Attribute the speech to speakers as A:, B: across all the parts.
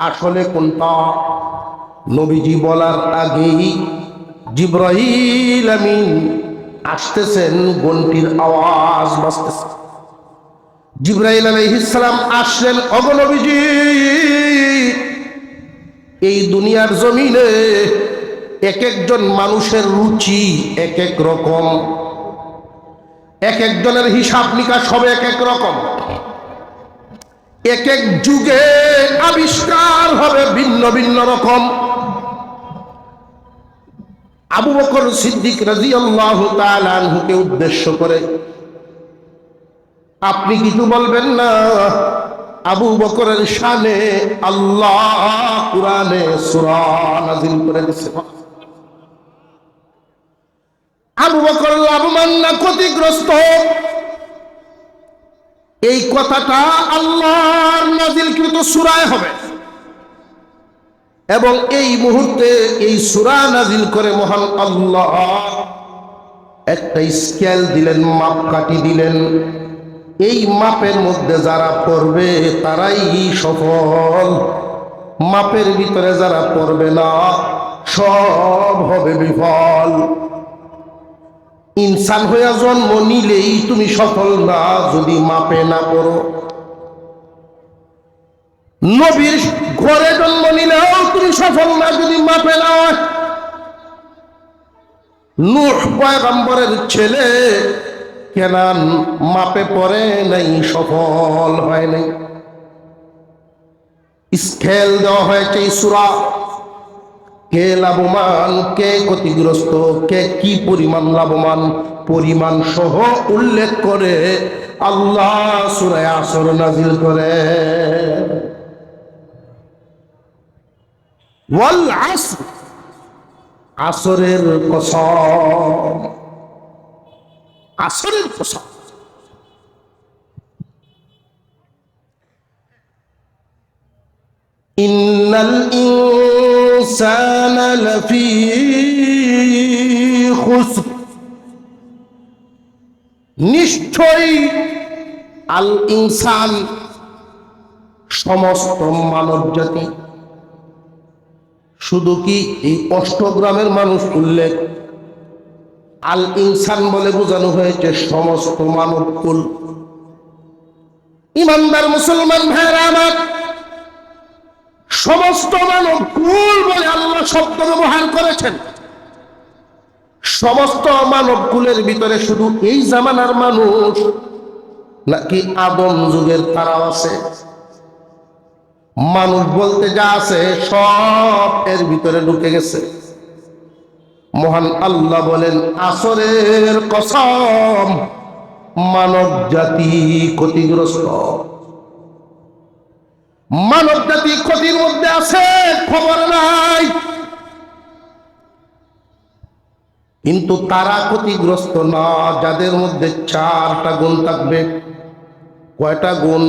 A: আসলে কোনটা? নবীজি বলার আগেই জিব্রাহিল আমিন আসতেছেন গন্টির আওয়াজ বাজতেছে। জিব্রাহিল আলাইহিসসালাম আসলেন অগনবীজি এই দুনিয়ার জমিনে এক একজন মানুষের রুচি এক এক রকম। এক একজনের হিসাব নিকাশ হবে এক এক রকম। এক এক যুগে আবিষ্কার হবে ভিন্ন ভিন্ন রকম। আবু বকর সিদ্দিক রাজিয়াল্লাহু তাআলা আনহুকে উদ্দেশ্য করে, আপনি কিছু বলবেন না? আবু বকরের শানে আল্লাহ কুরআনে সূরা নাযিল করে দিয়েছে। আবু বকর লাভবান না ক্ষতিগ্রস্ত? এই কথাটা আল্লাহর নাজিলকৃত সুরায় হবে। এবং এই মুহূর্তে এই সুরা নাজিল করে মহান আল্লাহ একটা স্কেল দিলেন, মাপ কাটি দিলেন। এই মাপের মধ্যে যারা পড়বে তারাই সফল। মাপের ভিতরে যারা পড়বে না, সব হবে বিফল। ইনসান হইয়া জন্ম নিলেই তুমি সফল না, যদি মাপে না করো নবীর ঘরে জন্ম নিলেও তুমি সফল না, যদি মাপে না। হয় পয়গম্বরের ছেলে কেনান মাপে পড়ে নাই, সফল হয় নাই। স্কেল দেওয়া হয়েছে এই সূরা। কে লাভবান, কে ক্ষতিগ্রস্ত, কে কি পরিমাণ লাভবান, পরিমাণ সহ উল্লেখ করে আল্লাহ সুরায় আসর নাজিল করে। ওয়াল আসর, আসরের কসম আসরের কসম। إن الإنسان لفي خسر নিশ্চয়ই আল ইনসান সমস্ত মানব জাতি শুধু কি এই অষ্টগ্রামের মানুষ উল্লেখ আল ইনসান বলে বোঝানো হয়েছে সমস্ত মানব কুল ইমানদার মুসলমান ভাইরা আমার সমস্ত মানব কুল বলে আল্লাহ শব্দ ব্যবহার করেছেন। সমস্ত মানব কুলের ভিতরে শুধু এই জামানার মানুষ, নাকি আদম যুগের তারাও আছে। মানুষ বলতে যা আছে সব এর ভিতরে ঢুকে গেছে। মহান আল্লাহ বলেন, আসরের কসম মানব জাতি ক্ষতিগ্রস্ত। মানব জাতি ক্ষতির মধ্যে আছে, খবর নাই। কিন্তু তারা ক্ষতিগ্রস্ত না, যাদের মধ্যে চারটা গুণ থাকবে, কয়টা গুণ?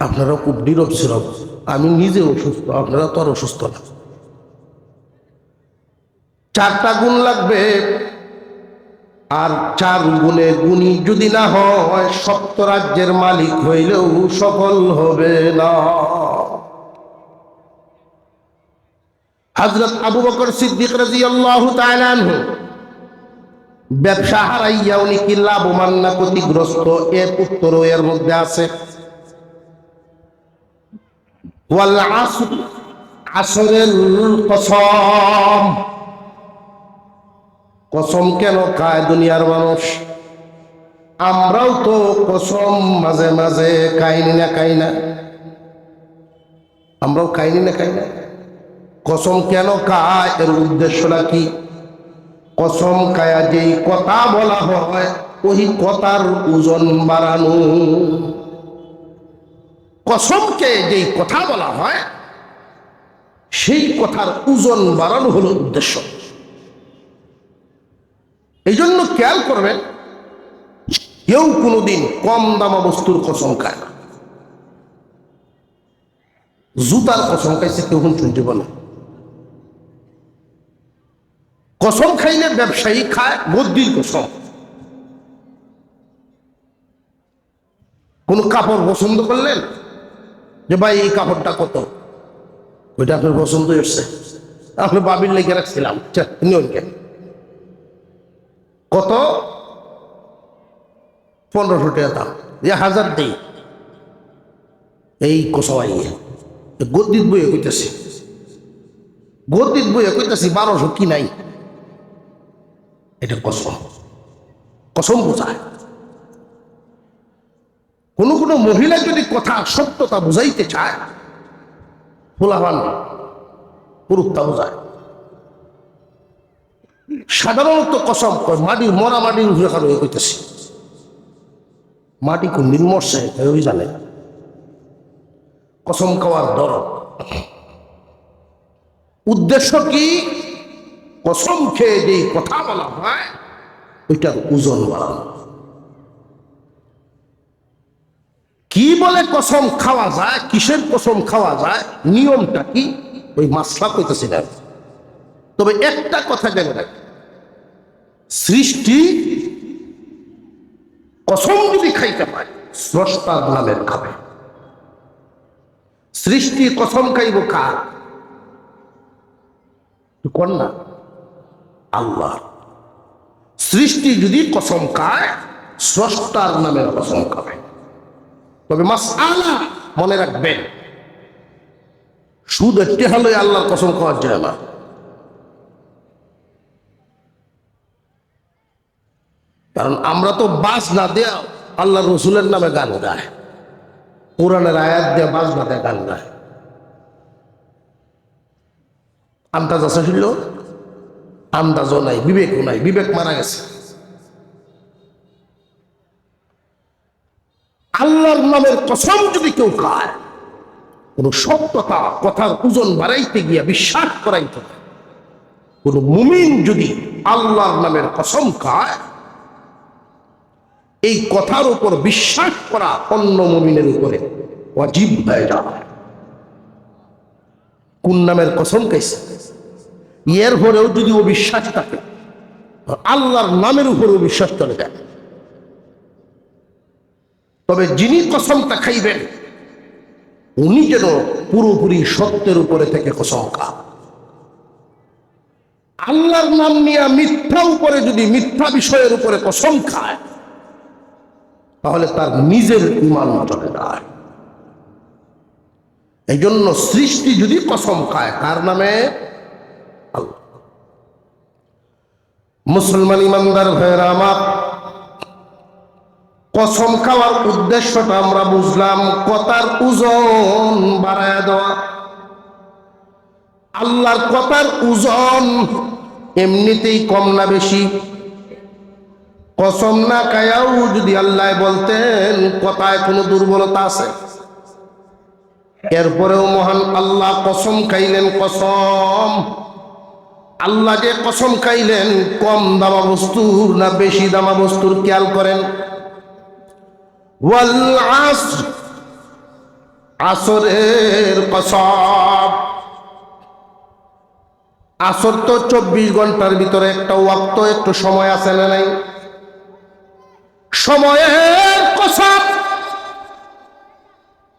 A: আপনারা খুব নীরব সিরব আমি নিজে অসুস্থ, আপনারা তো আর অসুস্থ না। চারটা গুণ লাগবে আর চার গুণে গুণী যদি না হয়, সপ্ত রাজ্যের মালিক হইলেও সফল হবে না। হজরত আবু বকর সিদ্দিক রাজি আল্লাহ ব্যবসা হারাইয়া উনি কি লাভবান না ক্ষতিগ্রস্ত? এর উত্তর এর মধ্যে আছে। আসরের কসম। কসম কেন খায় দুনিয়ার মানুষ? আমরাও তো কসম মাঝে মাঝে খাইনি না খাই না। আমরাও খাইনি না খাই না। কসম কেন খায়? এর উদ্দেশ্যটা কি? কসম খায়া যেই কথা বলা হয়, ওই কথার ওজন বাড়ানো। কসমকে যেই কথা বলা হয়, সেই কথার ওজন বাড়ানো হলো উদ্দেশ্য। এই জন্য খেয়াল করবেন, কেউ কোনোদিন কম দামা বস্তুর কসম খায় না। জুতার কসম খাইছে কেউ শুনছেন জীবনে কসম খাইলে ব্যবসায়ী খায় বদ্যির কসম। কোন কাপড় পছন্দ করলেন? যে ভাই, এই কাপড়টা কত? ওইটা আপনার পছন্দ হচ্ছে। আপনি বাবির লেগে রাখছিলাম। কেন কত? পনেরোশো টাকা দাম। যে হাজার দেই এই কষাই গদ্দিত বইয়ে কইতেছি। গদ্দিত বইয়ে কইতেছি বারোশো কি নাই। এটা কসম। কসম বোঝায়। কোনো কোনো মহিলা যদি কথা সত্যতা বুঝাইতে চায় ফুলাহান পুরুষটা বোঝায়। সাধারণত কসম কয়, মাটি মরা মাটির উপরে কারও এ মাটি কোন দিন মরছে জানে। কসম খাওয়ার দর উদ্দেশ্য কি? কসম খেয়ে যে কথা বলা হয়, ওইটার ওজন বাড়ানো। কি বলে কসম খাওয়া যায়, কিসের কসম খাওয়া যায়, নিয়মটা কি? ওই মাসলা কইতেছি না। তবে একটা কথা জেনে রাখি। সৃষ্টি কসম যদি খাইতে পারে স্রষ্টার নামের খাবে। সৃষ্টি কসম খাইব কার? না। আল্লাহ। সৃষ্টি যদি কসম খায়, স্রষ্টার নামের কসম খাবে। তবে মাস আলা মনে রাখবেন, সুদ একটি হলে আল্লাহর কসম খাওয়ার যায় না। কারণ আমরা তো বাস না দেয়া আল্লাহ রসুলের নামে গান গায়। কোরআনের আয়াত দিয়ে বাস না দেয় গান গায়। আন্দাজ আছে ছিল আন্দাজও নাই, বিবেকও নাই, বিবেক মারা গেছে। আল্লাহর নামের কসম যদি কেউ খায়, কোন সত্যতা, কথার ওজন বাড়াইতে গিয়া বিশ্বাস করাইতে। কোন মুমিন যদি আল্লাহর নামের কসম খায় এই কথার উপর বিশ্বাস করা অন্য মুমিনের উপরে অজীব হয়ে যায় কোন নামের কসম খাইছে? এর পরেও যদি ও বিশ্বাস থাকে, আল্লাহর নামের উপরেও বিশ্বাস চলে যায়। তবে যিনি কসমটা খাইবেন, উনি যেন পুরোপুরি সত্যের উপরে থেকে কসম খা আল্লাহর নাম নিয়ে মিথ্যা উপরে যদি মিথ্যা বিষয়ের উপরে কসম খায় তাহলে তার নিজের ইমান চলে যায়। এই জন্য সৃষ্টি যদি কসম খায়, কার নামে? মুসলমান ইমানদার ভাইয়েরা আমার, কসম খাওয়ার উদ্দেশ্যটা আমরা বুঝলাম, কথার ওজন বাড়ায় দেওয়া। আল্লাহর কথার ওজন এমনিতেই কম না বেশি। কসম না কায়াও যদি আল্লাহ বলতেন, কথায় কোনো দুর্বলতা আছে? এরপরেও মহান আল্লাহ কসম খাইলেন কসম। আল্লাহ যে কসম খাইলেন, কম দামা বস্তুর না বেশি দামা বস্তুর খেয়াল করেন? আসরের কসম। আসর তো চব্বিশ ঘণ্টার ভিতরে একটা ওয়াক্ত, একটু সময় আছে না নাই? সময়ের কসম।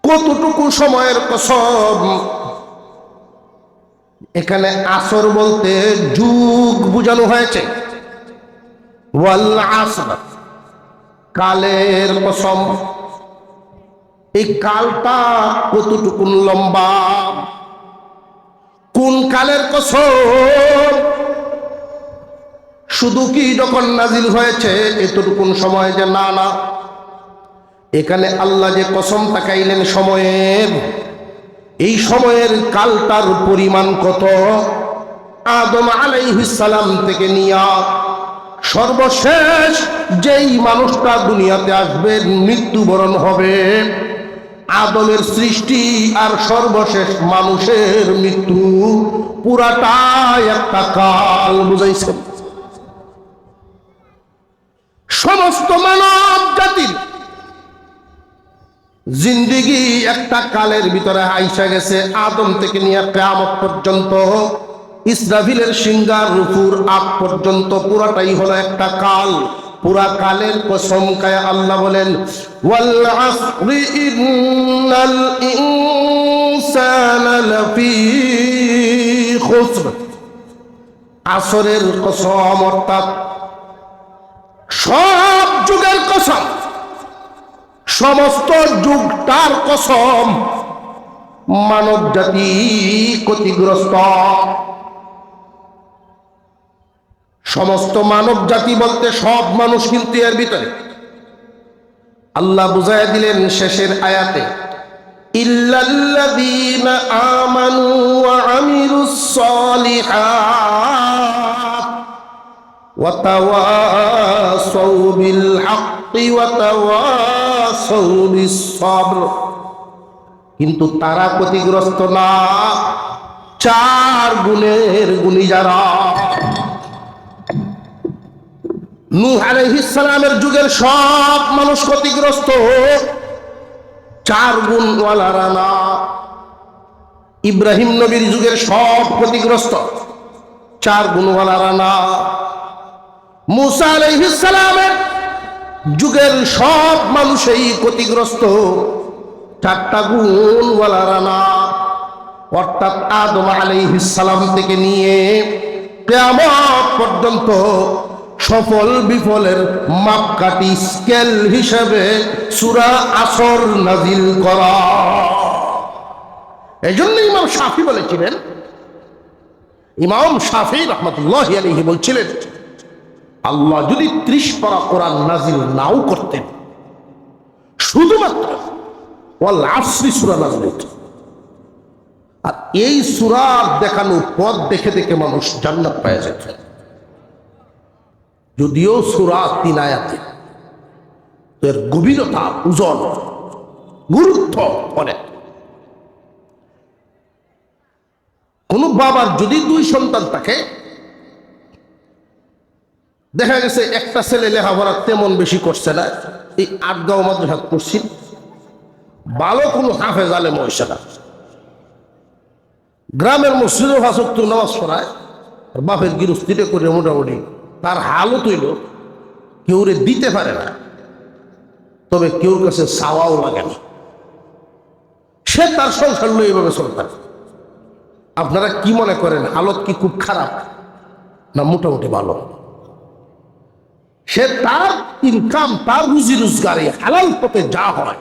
A: কতটুকু সময়ের কসম? এখানে আসর বলতে যুগ বুঝানো হয়েছে। কালের কসম। এই কালটা কতটুকু লম্বা? কোন কালের কসম? শুধু কি যখন নাজিল হয়েছে এতটুকুন সময় যে না না। এখানে আল্লাহ যে কসম তাকাইলেন সময়ের এই সময়ের কালটার পরিমাণ কত? আদম আলাইহিসালাম থেকে নিয়া সর্বশেষ যেই মানুষটা দুনিয়াতে আসবে, মৃত্যুবরণ হবে। আদমের সৃষ্টি আর সর্বশেষ মানুষের মৃত্যু পুরাটাই একটা কাল, বুঝাইছেন? সমস্ত মানব জাতির জিন্দিগি একটা কালের ভিতরে আইসা গেছে, আদম থেকে নিয়ে কেয়ামত পর্যন্ত। ইসরাফিলের সিঙ্গার রুফুর আগ পর্যন্ত পুরাটাই হলো একটা কাল। পুরা কালের কসম কায় আল্লাহ বলেন, ওয়াল আসরের কসম অর্থাৎ সব যুগের কসম, সমস্ত যুগটার কসম মানব জাতি ক্ষতিগ্রস্ত। সমস্ত মানব জাতি বলতে সব মানুষ কিন্তু এর ভিতরে। আল্লাহ বুঝাই দিলেন শেষের আয়াতে, ইল্লাল্লাযীনা আমানু ওয়া আমিলুস সালিহাত। ওয়া তাওয়াসাউ বিস সাবর কিন্তু তারা ক্ষতিগ্রস্ত না। চার গুণের গুণী যারা। নূহ আলাইহিস যুগের সব মানুষ ক্ষতিগ্রস্ত। চার গুণওয়ালারা না। ইব্রাহিম নবীর যুগের সব ক্ষতিগ্রস্ত। চার গুণওয়ালারা না। মুসা আলাইহিস সালামের যুগের সব মানুষই ক্ষতিগ্রস্ত। চারটা গুণওয়ালারা না অর্থাৎ আদম আলাইহিস থেকে নিয়ে কেয়ামত পর্যন্ত সফল বিফলের মাপকাঠি স্কেল হিসেবে সুরা আসর নাজিল করা। এই জন্য ইমাম শাফি বলেছিলেন, ইমাম শাফি রহমতুল্লাহ আলহি বলছিলেন আল্লাহ যদি ত্রিশ পারা কোরআন নাজিল নাও করতেন, শুধুমাত্র। আর এই সুরার দেখানো পথ দেখে দেখে মানুষ জান্নাত পাওয়া যেত যদিও সুরা তিন আয়াতে এর গভীরতা, ওজন, গুরুত্ব অনেক কোন বাবার যদি দুই সন্তান থাকে দেখা গেছে একটা ছেলে লেখাপড়া তেমন বেশি করছে না। এই আটগাঁও মাদ্রাসা করছি ভালো কোনো হাফেজ আলেম হয়েছে না। গ্রামের মসজিদে ফাঁসক্ত নামাজ পড়ায় বাপের গিরস্তিটা করে মোটামুটি তার হালও তৈল কেউ রে দিতে পারে না। তবে কেউর কাছে চাওয়াও লাগে না। সে তার সংসার লই এভাবে চলতে আপনারা কি মনে করেন, হালত কি খুব খারাপ না মোটামুটি ভালো? সে তার ইনকাম তার রুজি রোজগারে হালাল পথে যা হয়,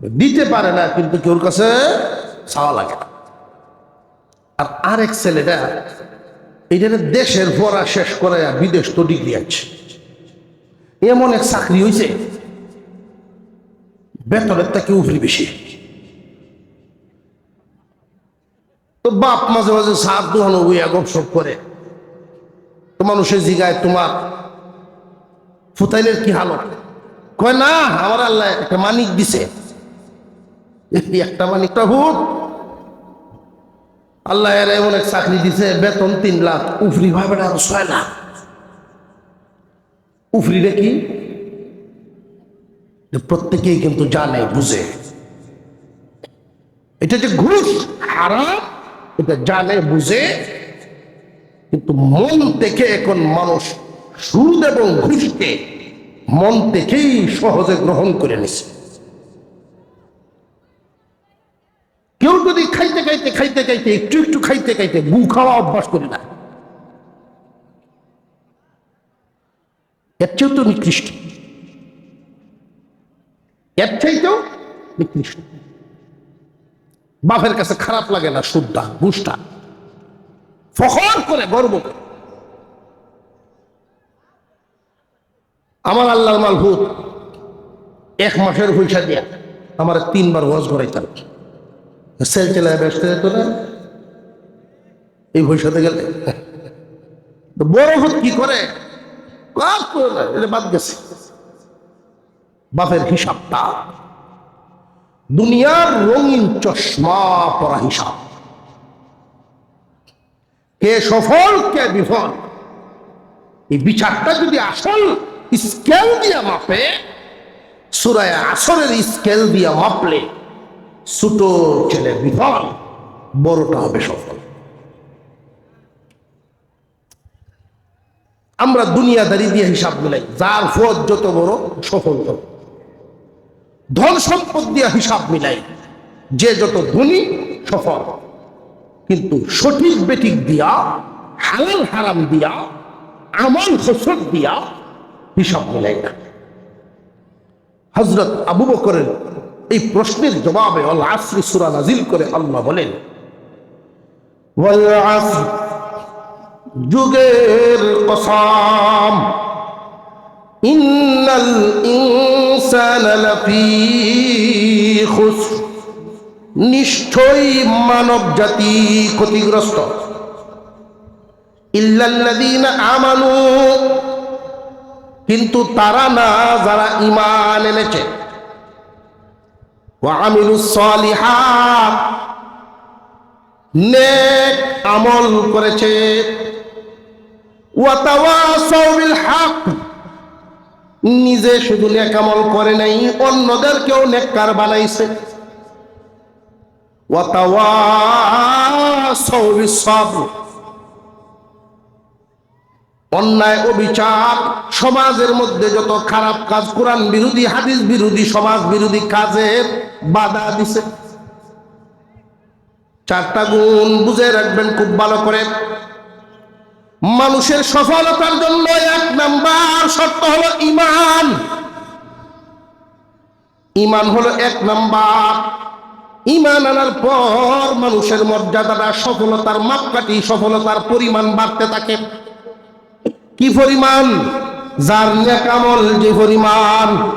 A: দিতে পারে না, কিন্তু কেউর কাছে চাওয়া লাগে আর আরেক ছেলেটা এটা দেশের পড়া শেষ করে বিদেশ তো ডিগ্রি আছে। এমন এক চাকরি হয়েছে বেতনের থেকে উফরি বেশি। তো বাপ মাঝে মাঝে সাপ দোহানো উইয়া গপসপ করে। তো মানুষের জিগায় তোমার ফুতাইলের কি হালত? কয়, না, আমার আল্লাহ একটা মানিক দিছে। একটা মানিকটা ভূত আল্লাহ এর এমন এক চাকরি দিছে, বেতন তিন লাখ, উফরি ভাবে আরও ছয় লাখ। উফরি রে কি প্রত্যেকেই কিন্তু জানে, বুঝে। এটা যে ঘুষ, হারাম, এটা জানে, বুঝে। কিন্তু মন থেকে এখন মানুষ সুদ এবং ঘুষকে মন থেকেই সহজে গ্রহণ করে নিছে। কেউ যদি খাইতে খাইতে খাইতে খাইতে, একটু একটু খাইতে খাইতে গু খাওয়া অভ্যাস করে না, এর চেয়েও তো নিকৃষ্ট। এর চাইতেও নিকৃষ্ট। বাপের কাছে খারাপ লাগে না সুদটা, ঘুষটা। ফখর করে, গর্ব করে। আমার আল্লাহর মাল ভূত এক মাসের পয়সা দিয়া আমার তিনবার ওয়াজ করাইতাম। সেল চেলায় ব্যস্ত যেত না। এই পয়সাতে গেলে। বড় ভূত কি করে? কাজ করে না এটা বাদ গেছে। বাপের হিসাবটা। দুনিয়ার রঙিন চশমা পরা হিসাব। কে সফল, কে বিফল। এই বিচারটা যদি আসল স্কেল দিয়া মাপে, সুরায় আসরের স্কেল দিয়া মাপলে ছোট ছেলে বিফল, বড়টা হবে সফল। আমরা দুনিয়াদারি দিয়ে হিসাব মিলাই, যার ফজ যত বড়, সফল তত। ধন সম্পদ দিয়ে হিসাব মিলাই, যে যত ধনী, সফল। কিন্তু সঠিক বেঠিক দিয়া, হালাল হারাম দিয়া, আমল হসর দিয়া হিসাব মিলাই না। হজরত আবু বকরের এই প্রশ্নের জবাবে আল আসরি সুরা নাজিল করে আল্লাহ বলেন যুগের কসম, ইন্নাল ইনসানা লাফি খুসর নিশ্চয়ই মানব জাতি ক্ষতিগ্রস্ত। আমানু, কিন্তু তারা না, যারা ঈমান এনেছে। নেক আমল করেছে। নিজে শুধু নেক আমল করে নাই, অন্যদেরকেও নেককার বানাইছে ওয়া তাওয়াসাউ বিস সাবর অন্যায় অবিচার সমাজের মধ্যে যত খারাপ কাজ, কোরআন বিরোধী, হাদিস বিরোধী, সমাজ বিরোধী কাজের বাধা দিছে। চারটা গুণ বুঝে রাখবেন, খুব ভালো করে। মানুষের সফলতার জন্য এক নাম্বার শর্ত হলো ইমান। ইমান হলো এক নাম্বার ইমান আনার পর মানুষের মর্যাদাটা, সফলতার মাপকাঠি, সফলতার পরিমাণ বাড়তে থাকে। কি পরিমাণ? যার নেকামল যে পরিমাণ।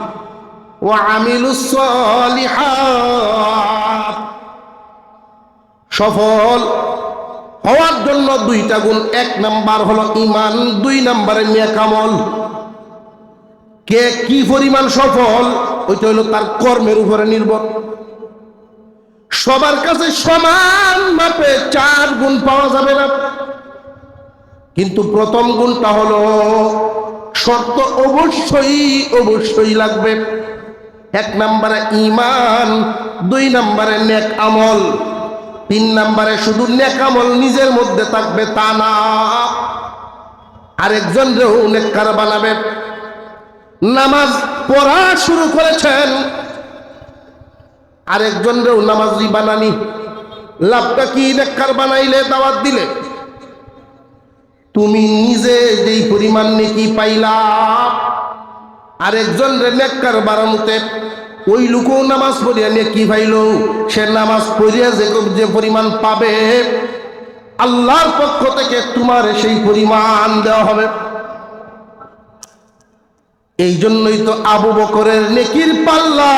A: ও আমিলুস সলিহাত। সফল হওয়ার জন্য দুইটা গুণ। এক নাম্বার হলো ইমান দুই নাম্বারে নেকামল কে কি পরিমাণ সফল? ওইটা হলো তার কর্মের উপরে নির্ভর। সবার কাছে সমান মাপে চার গুণ পাওয়া যাবে না। কিন্তু প্রথম গুণটা হলো, শর্ত অবশ্যই অবশ্যই লাগবে। এক নম্বরে ইমান দুই নম্বরে নেক আমল, তিন নম্বরে শুধু নেক আমল নিজের মধ্যে থাকবে তা না। আরেকজন রেও নেককার বানাবে। নামাজ পড়া শুরু করেছেন আরেকজন রেও নামাজি বানানি। লাভটা কি নেককার বানাইলে, দাওয়াত দিলে? তুমি নিজে যেই পরিমাণ নেকি পাইলা আরেকজন রে নেককার বাড়ানোতে ওই লোকও নামাজ পড়িয়া নেকি পাইল, সে নামাজ পড়িয়া যে যে পরিমাণ পাবে, আল্লাহর পক্ষ থেকে তোমার সেই পরিমাণ দেওয়া হবে। এই জন্যই তো আবু বকরের নেকির পাল্লা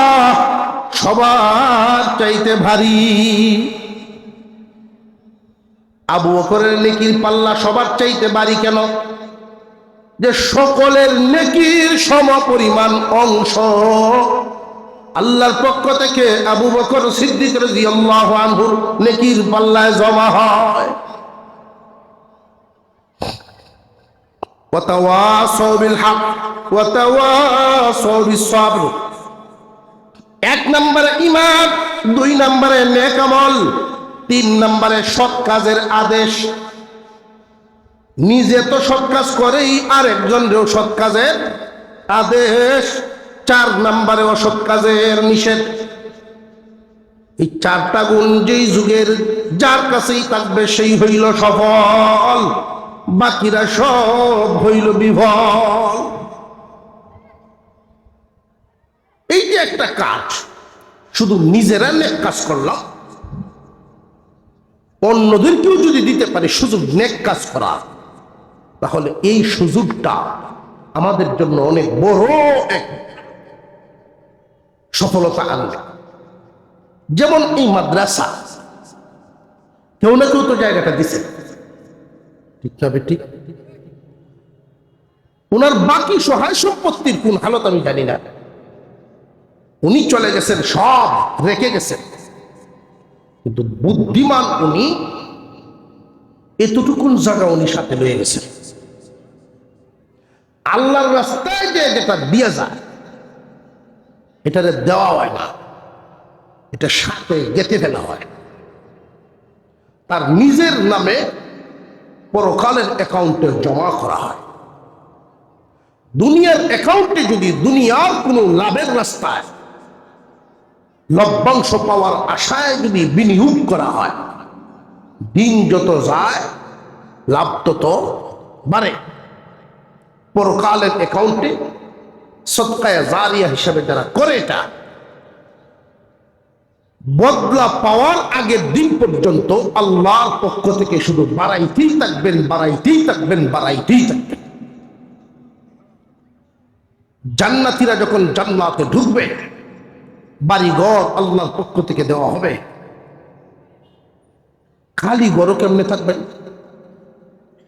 A: সবার চাইতে ভারী আবু বকরের নেকির পাল্লা সবার চাইতে বাড়ি কেন যে সকলের নেকির সম পরিমাণ অংশ আল্লাহর পক্ষ থেকে আবু বকর সিদ্দিক রাদিয়াল্লাহু আনহুর নেকির পাল্লায় জমা হয় وتواصوا بالحق وتواصوا بالصبر এক নম্বরে ইমান দুই নম্বরে নেক আমল তিন নম্বরে সৎ কাজের আদেশ। নিজে তো সৎ কাজ করেই আর আরেকজনেরও সৎ কাজের আদেশ। চার নম্বরে অসৎ কাজের নিষেধ। এই চারটা গুণ যেই যুগের, যার কাছেই থাকবে সেই হইল সফল, বাকিরা সব হইল বিফল। এই যে একটা কাজ। শুধু নিজেরা নেক কাজ করলাম। অন্যদেরকেও যদি দিতে পারে সুযোগ, নেক কাজ করা। তাহলে এই সুযোগটা আমাদের জন্য অনেক বড় এক সফলতা আনবে। যেমন এই মাদ্রাসা। কেউ না কেউ তো জায়গাটা দিছে। ঠিক না ঠিক ওনার বাকি সহায় সম্পত্তির কোন হালত আমি জানি না। উনি চলে গেছেন, সব রেখে গেছেন। কিন্তু বুদ্ধিমান উনি এতটুকুন জায়গা উনি সাথে লয়ে গেছেন। আল্লাহর রাস্তায় যে যেটা দিয়ে যায়, এটারে দেওয়া হয় না। এটা সাথে গেতে ফেলা হয়। তার নিজের নামে পরকালের অ্যাকাউন্টে জমা করা হয়। দুনিয়ার অ্যাকাউন্টে যদি দুনিয়ার কোনো লাভের রাস্তায় লভ্যাংশ পাওয়ার আশায় যদি বিনিয়োগ করা হয়, দিন যত যায়, লাভ তত বাড়ে। পরকালের অ্যাকাউন্টে সৎকায় জারিয়া হিসাবে যারা করে এটা, বদলা পাওয়ার আগের দিন পর্যন্ত আল্লাহর পক্ষ থেকে শুধু বাড়াইতেই থাকবেন বাড়াইতেই থাকবেন বাড়াইতেই থাকবেন। জান্নাতিরা যখন জান্নাতে ঢুকবে বাড়িঘর আল্লাহর পক্ষ থেকে দেওয়া হবে। খালি গরো কেমনে থাকবেন?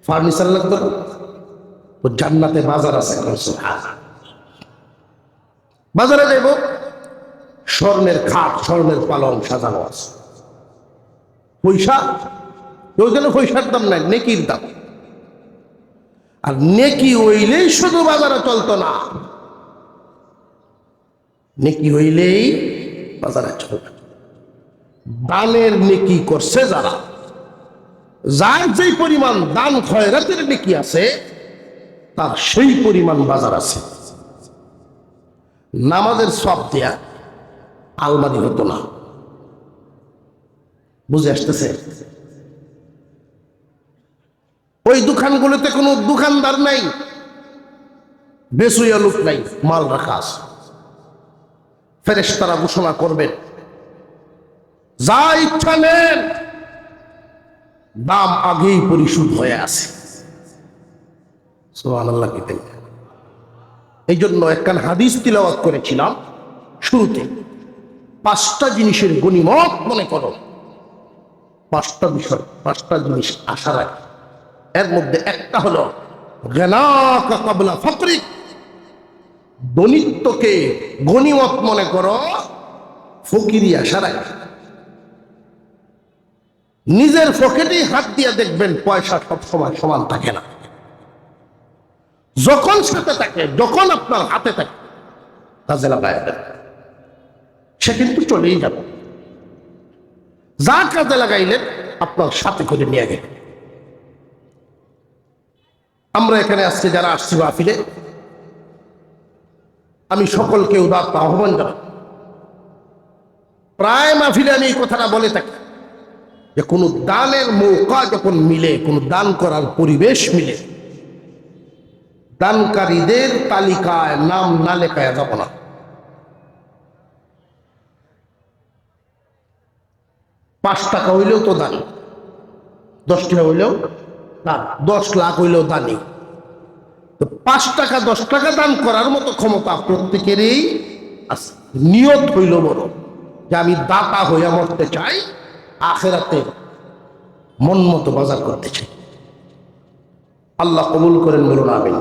A: ফার্নিচার লাগবে? তো জান্নাতে বাজার আছে বাজারে যাইব। স্বর্ণের খাট, স্বর্ণের পালং সাজানো আছে। পয়সা? ওইখানে পয়সার দাম নাই, নেকির দাম। আর নেকি ওইলেই শুধু বাজারে চলতো না। নেকি হইলেই বাজারে চলবে দানের নেকি করছে যারা, যার যেই পরিমাণ দান খয়রাতের নেকি আছে, তার সেই পরিমাণ বাজার আছে। নামাজের সব দেয়া আলমারি হতো না। বুঝে আসতেছে? ওই দোকানগুলোতে কোনো দোকানদার নাই বেসুইয়া লোক নাই, মাল রাখা আছে। ফেরেশতারা ঘোষণা করবেন। যা ইচ্ছা নেন, দাম আগেই পরিশোধ হয়ে আছে। এই জন্য একখান হাদিস তিলাওয়াত করেছিলাম শুরুতে। পাঁচটা জিনিসের গণিমত মনে করো। পাঁচটা বিষয়, পাঁচটা জিনিস আশা রাখে। এর মধ্যে একটা হলো গেনাকা কাবলা ফকরিক দনিত্বকে গণিমত মনে করো, ফকিরি আশা রাখে। নিজের পকেটেই হাত দিয়ে দেখবেন পয়সা সব সময় সমান থাকে না। যখন সাথে থাকে, যখন আপনার হাতে থাকে কাজে লাগায়। সে কিন্তু চলেই যাবে। যা কাজে লাগাইলেন, আপনার সাথে করে নিয়ে গেলেন। আমরা এখানে আজকে যারা আসছি মাহফিলে। আমি সকলকে উদাত্ত আহ্বান জানাই। প্রায় মাহফিলে আমি এই কথাটা বলে থাকি যে কোনো দানের মৌকা যখন মিলে, কোনো দান করার পরিবেশ মিলে, দানকারীদের তালিকায় নাম না লেখায় যাব না। পাঁচ টাকা হইলেও তো দান, দশ টাকা হইলেও দান, দশ লাখ হইলেও দানি তো পাঁচ টাকা, দশ টাকা দান করার মতো ক্ষমতা প্রত্যেকেরই আছে। নিয়ত হইল বড়, যে আমি দাতা হইয়া মরতে চাই, আখেরাতে মন মতো বাজার করতে চাই। আল্লাহ কবুল করেন, বলুন, আমিন।